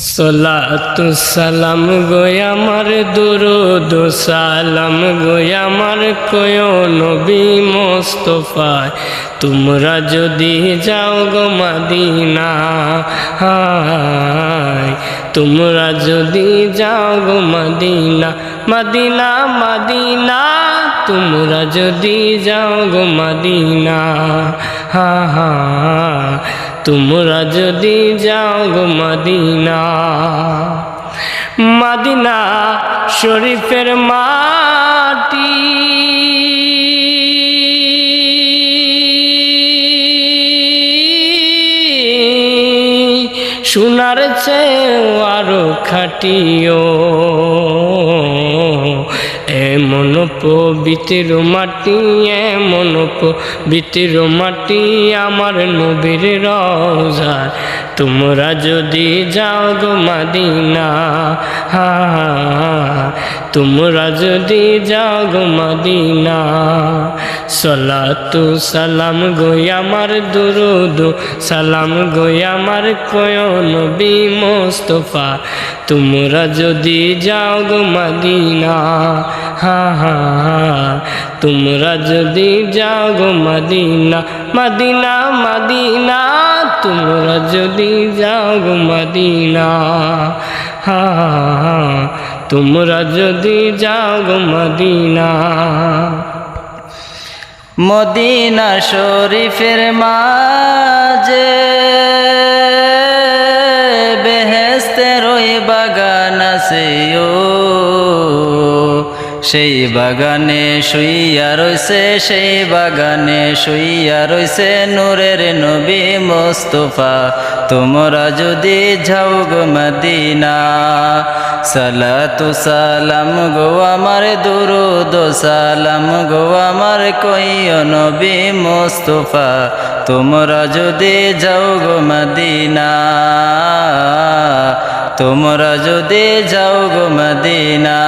সলাতু সালাম গোয় আমার দুরুদ, সালাম গোয় আমার কয় নবী মোস্তফায়। তোমরা যদি যাও গো মাদিনা হায় তোমরা যদি যাও গো মাদিনা মাদিনা মাদিনা, তোমরা যদি যাও গো মাদিনা। হা হা তোমরা যদি যাও গো মদিনা মদিনা শরীফের মাটি সোনার চেয়েও আরও খাটিও পবিত্র মাটি এমন পবিত্র মাটি আমার নবীর রোজা। তোমরা যদি যাও গো মাদিনা হা তোমরা যদি যাও গো মাদিনা সলাতু সালাম গই আমার দুরুদ সালাম গই আমার কয় নবী মোস্তফা তোমরা যদি যাও মাদিনা হা হা তোমরা যদি যাও গো মাদিনা মাদিনা মাদিনা তোমরা যদি যাও গো মাদিনা হা তোমরা যদি যাও গো মাদিনা। মদিনা শরীফের মাঝে বেহেস্তের ওই বাগান আছে ও। সেই বাগানে শুইয়া রইছে, সেই বাগানে শুইয়া রইছে নূরের নবী মোস্তফা। তোমরা যদি যাও গো মদিনা, সালাতু সালাম গো আমার দুরুদ, সালাম গো আমার কইও নবী মোস্তফা। তোমরা যদি যাও গো মদিনা, তোমরা যদি যাও গো মদিনা।